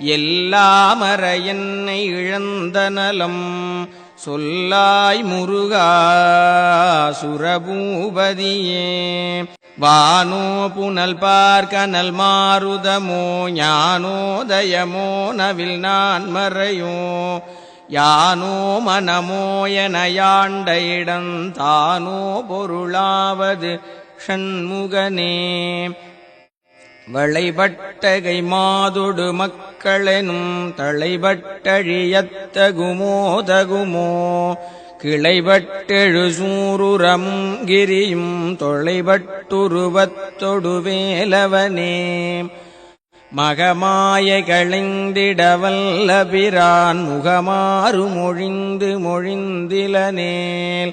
எல்லாமர என்னை இழந்த நலம். சொல்லாய் முருகா சுரபூபதியே. வானோ புனல் பார்க்கனல் மாறுதமோ ஞானோதயமோ நவில் நான் மறையோ. யானோ மனமோ என யாண்ட இடம் தானோ பொருளாவது ஷண்முகனே. வளைபட்டகை மாதுடு மக்களெனும் தளைபட்டழியத்தகுமோதகுமோ கிளைபட்டெழு சூருரமும் கிரியும் தொளைபட்டுருவத்தொடுவேலவனே மகமாய களைந்திடவல்ல பிரான் முகமாறு மொழிந்து மொழிந்திலனேல்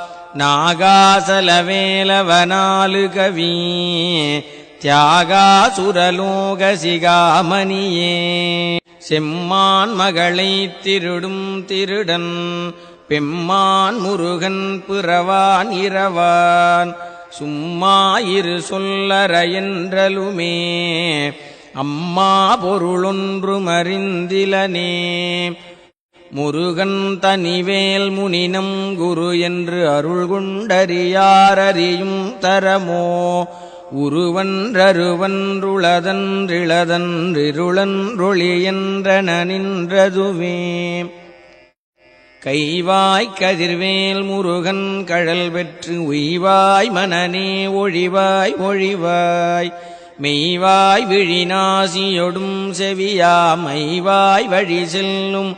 நாகாசலவேலவனாலு கவி தியாகாசுரலோக சிகாமணியே செம்மான் மகளை திருடும் திருடன் பெம்மான் முருகன் பிறவான் இரவான். சும்மா இரு சொல்லற என்றலுமே அம்மா பொருளொன்று மறிந்திலனே முருகன் தனிவேல் முனினம் குரு என்று அருள் குண்டறியாரறியும் தரமோ. உருவன்றருவன்றுளதன்றிளதன்றிருளன்றொளி என்றன நின்றதுவே கைவாய் கதிர்வேல் முருகன் கழல் பெற்று உய்வாய் மனநே ஒழிவாய் ஒழிவாய். மெய்வாய் விழிநாசியொடும் செவியா மைவாய் வழி செல்லும்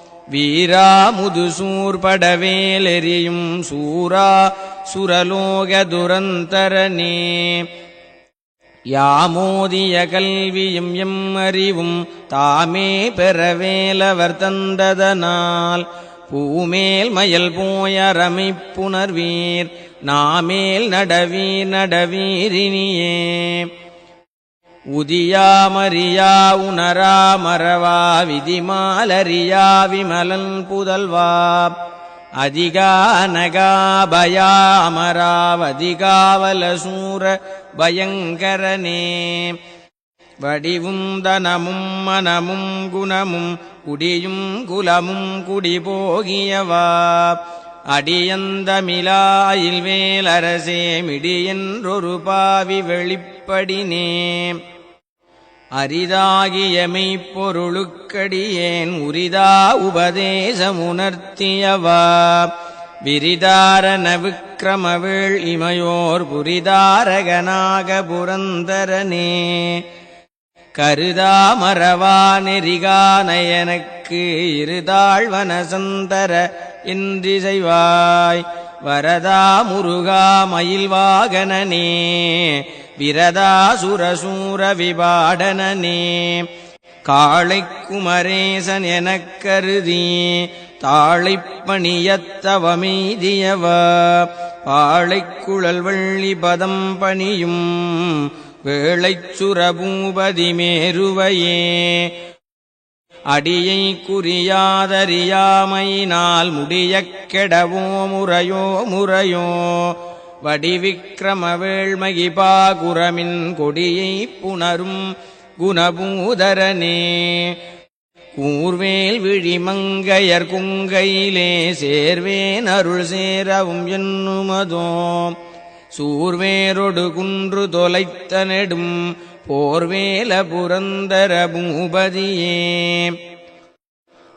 வீராமுது சூர்படவேலெறியும் சூரா சுரலோக துரந்தரனே யாமோதிய கல்வியும் எம் அறிவும் தாமே பெறவேலவர் தந்ததனால். பூமேல் மயல் போயரமைப் புணர்வீர் நாமேல் நடவீர் நடவீரினியே உதியாமறியா உணரா மறவா விதிமாலறியா விமலன் புதல்வா. அதிகானகாபயாமராவதிகாவலசூர பயங்கரனே. வடிவும் தனமும் மனமும் குணமும் குடியும் குலமும் குடிபோகியவா அடியந்தமிலாயில் வேலரசே மிடியென்றொரு பாவி வெளிப்ப வெளிப்படினே அரிதாகிய மெய்ப்பொருளுக்கடியேன் உரிதா உபதேசமுணர்த்தியவா. விரிதாரண விக்கிரமவேள் இமையோர் புரிதாரகனாக புரந்தரனே. கருதாமரவா நெறிகானயனக்கு இருதாழ்வனசந்தர என்றிசைவாய் வரதா முருகா மயில்வாகனே விரதாசுரசூர விபாடனே காளை குமரேசன் எனக் கருதி தாழைப்பணியத்தவமீதியவ பாழைக்குழல் வள்ளி பதம் பணியும் வேளைச்சுரபூபதி மேருவையே. அடியை குறியாதறியாமையினால் முடியக் கெடவோ முறையோ முறையோ வடிவிக்கிரம பாகுரமின் கொடியை புணரும் குணபூதரனே. கூர்வேல் விழிமங்கையர் குங்கையிலே சேர்வேன் அருள் சேரவும் என்னுமதோ. சூர்வேரொடு குன்று தொலைத்த நெடும் போர்வேல புரந்தர பூபதியே.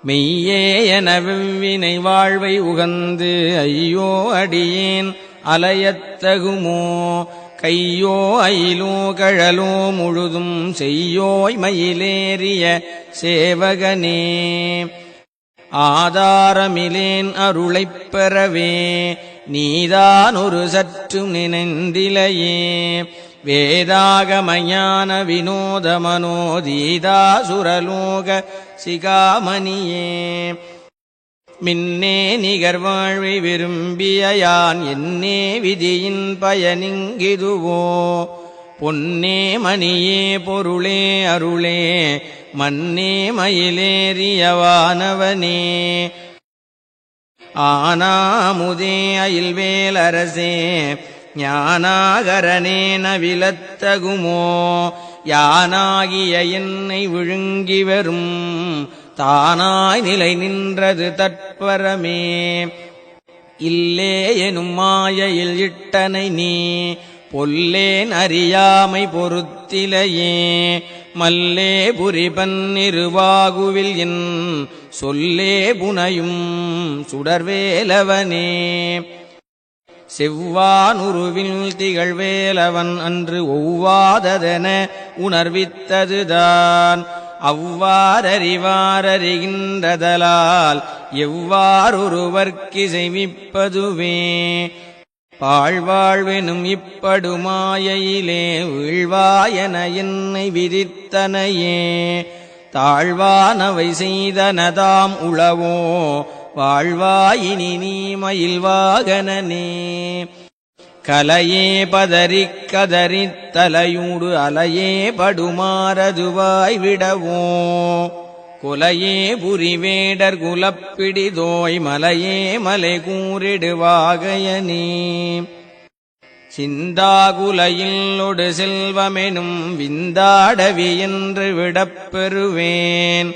மெய்யே என வெவ்வினை வாழ்வை உகந்து ஐயோ அடியேன் அலையத்தகுமோ? கையோ அயிலோ கழலோ முழுதும் செய்யோய் மயிலேறிய சேவகனே. ஆதாரமிலேன் அருளைப் பெறவே நீதான் ஒரு சற்றும் நினைந்திலையே. வேதாகமயான வினோதமனோதீதா சுரலோக சிகாமணியே. மின்னே நிகர் வாழ்வை விரும்பிய யான் என்னே விதியின் பயனிங்கிதுவோ? பொன்னே மணியே பொருளே அருளே மன்னே மயிலேறியவானவனே ஆனாமுதே அயில்வேல் அரசே ஞானாகரனே நவிலத்தகுமோ? யானாகிய என்னை விழுங்கி வரும் தானாய் நிலை நின்றது தற்பரமே. இல்லே எனும் மாயையில் இட்டனை நீ பொல்லேன் அறியாமை பொறுத்திலையே மல்லே புரிபன்னிருவாகுவில் என் சொல்லே புனையும் சுடர்வேலவனே. செவ்வானுருவில் திகழ்வேலவன் அன்று ஒவ்வாததென உணர்வித்ததுதான். அவ்வாறறிவாரறிகின்றதலால் எவ்வாறொருவர்க்கு பாழ்வாழ்வெனும் இப்படுமாயையிலே வீழ்வாயன என்னை விதித்தனையே? தாழ்வானவை செய்தனதாம் உளவோ? வாழ்வாயினி நீ மயில்வாகனனே? கலையே பதறிக் கதறித் தலையூடு அலையே படுமாறதுவாய் விடவோ? குலையே புரிவேடர் குலப்பிடிதோய் மலையே மலை கூறிடுவாகையனே சிந்தாகுலையில் ஒடு செல்வமெனும் விந்தாடவி என்று விடப்பெறுவேன்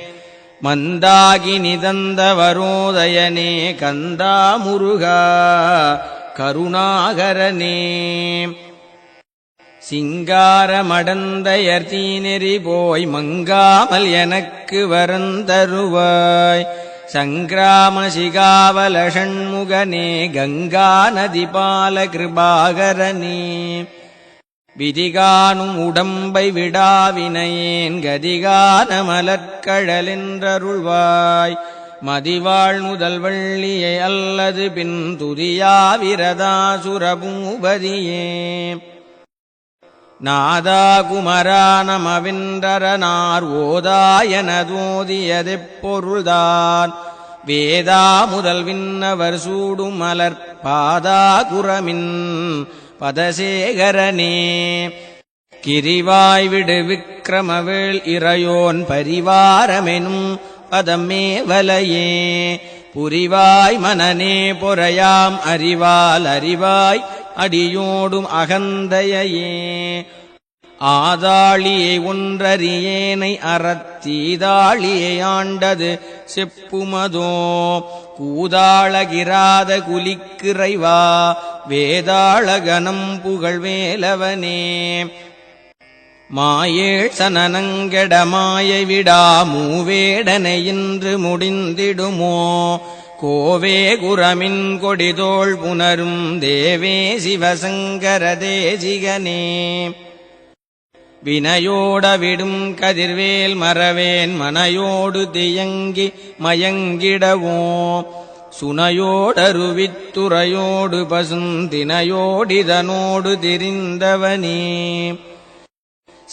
மந்தாகி நிதந்த வரோதயனே கந்தா முருகா. கருணாகரனே. சிங்காரமடந்தையர் தீநெறி போய் மங்காமல் எனக்கு வரந்தருவாய். சங்கிராம சிகாவல ஷண்முகனே கங்கா நதிபால கிருபாகரனே விதிகானும் உடம்பை விடாவினையேன் கதிகான மலர்கழலென்றருள்வாய் மதிவாழ் முதல் வள்ளியை அல்லது பின் துதியாவிரதாசுரபூபதியே நாதா குமரா நமவென்றரனார் ஓதாயனதோதியதெப் பொருள்தான். வேதா முதல் விண்ணவர் சூடும் மலர் பாதா குரமின் பதசேகரனே. கிரிவாய் விடு விக்கிரமவேள் இறையோன் பரிவாரமெனும் பதமே வலையே. புரிவாய் மனநே பொறையாம் அறிவால் அறிவாய் அடியோடும் அகந்தையே ஆதாளியை ஒன்றறியேனை அறத்தீதாளியை ஆண்டது செப்புமதோ. கூதாளகிராத குலிக்கிறைவா வேதாளகனம் புகழ்வேலவனே. மாயேழ் சனனங்கெட மாயை விடா மூவேடனை இன்று முடிந்திடுமோ? கோவே குரமின் கொடிதோள் புனரும் தேவே சிவசங்கர தேசிகனே. வினையோடவிடும் கதிர்வேல் மறவேன் மனையோடு தியங்கி மயங்கிடவோ? சுனையோடருவித்துறையோடு பசுந்தினையோடிதனோடு திரிந்தவனே.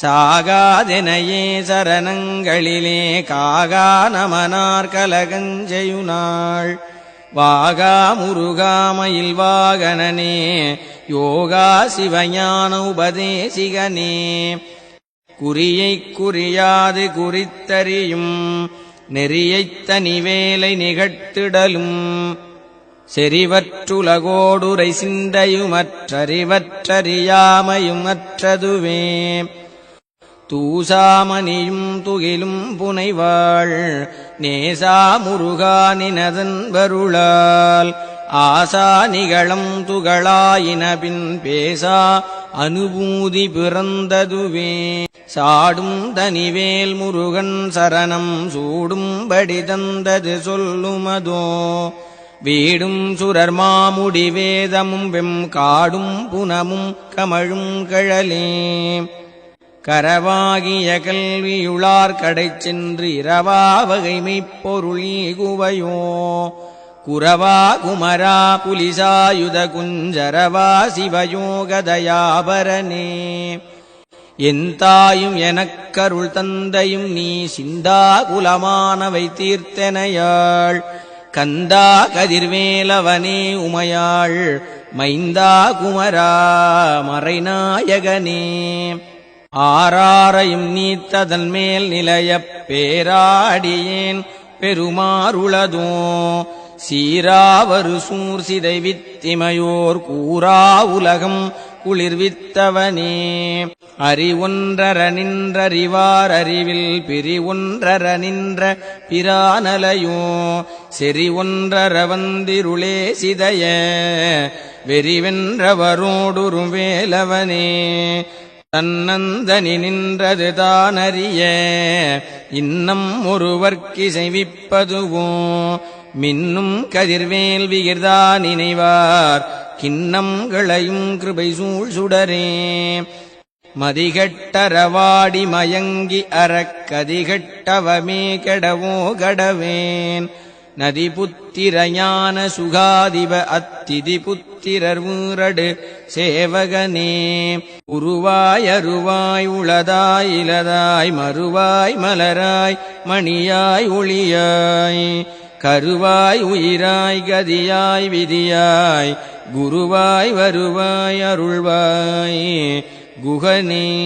சாகாதெனையே சரணங்களிலே காகா நமனார் கலகஞ்செயுனாள் வாகா முருகாமயில் வாகனனே யோகா சிவஞான உபதேசிகனே. குறியைக் குறியாது குறித்தறியும் நெறியைத் தனிவேலை நிகழ்த்திடலும். செறிவற்றுலகோடுரை சிந்தையுமற்றறிவற்றறியாமையுமற்றதுவே. தூசாமணியும் துகிலும் புனைவாள். நேசா முருகானினதன் வருளால். ஆசா நிகழம் துகளாயினபின் பேசா அனுபூதி பிறந்ததுவே. சாடும் தனிவேல் முருகன் சரணம் சூடும்படி தந்தது சொல்லுமதோ. வீடும் சுரர் மாமுடி வேதமும் வெம் காடும் புனமும் கமழும் கழலே. கரவாகிய கல்வியுளார் கடை சென்று இரவா வகைமைப் பொருளீ குரவா குமரா புலிசாயுத குஞ்சரவா சிவயோகதயாபரனே. என் தாயும் எனக்கருள் தந்தையும் நீ சிந்தா குலமானவை தீர்த்தனையாள். கந்தா கதிர்வேலவனே உமையாள். மைந்தா குமரா மறைநாயகனே. ஆராரையும் நீத்ததன் மேல் நிலையப் பேராடியேன் பெருமாறுளதோ. சீராவரு சூர் சிதை வித்திமையோர் கூறா உலகம் குளிர்வித்தவனே. அறிவொன்றர நின்றறிவார் அறிவில் பிரிவொன்றர நின்ற பிரானலையோ. செறி ஒன்றர வந்திருளே சிதைய வெறிவென்றவரோடுரு வேலவனே. தன்னந்தனி நின்றது தானறிய இன்னம் ஒருவர்க்கிசைவிப்பதுவோ மின்னும் கதிர்வேல் விகிர்தா நினைவார் கிண்ணங்களையும் கிருபை சூழ் சுடரே. மதிகட்டரவாடி மயங்கி அறக்கதிகட்டவமே கெடவோ கடவேன். நதி புத்திர சுகாதிப அத்திதி புத்திரர் ஊரடு சேவகனே. உருவாய் அருவாய் உளதாய் இலதாய் மறுவாய் மலராய் மணியாய் ஒளியாய். கருவாய் உயிராய் கதியாய் விதியாய் குருவாய் வருவாய் அருள்வாய். குகனே.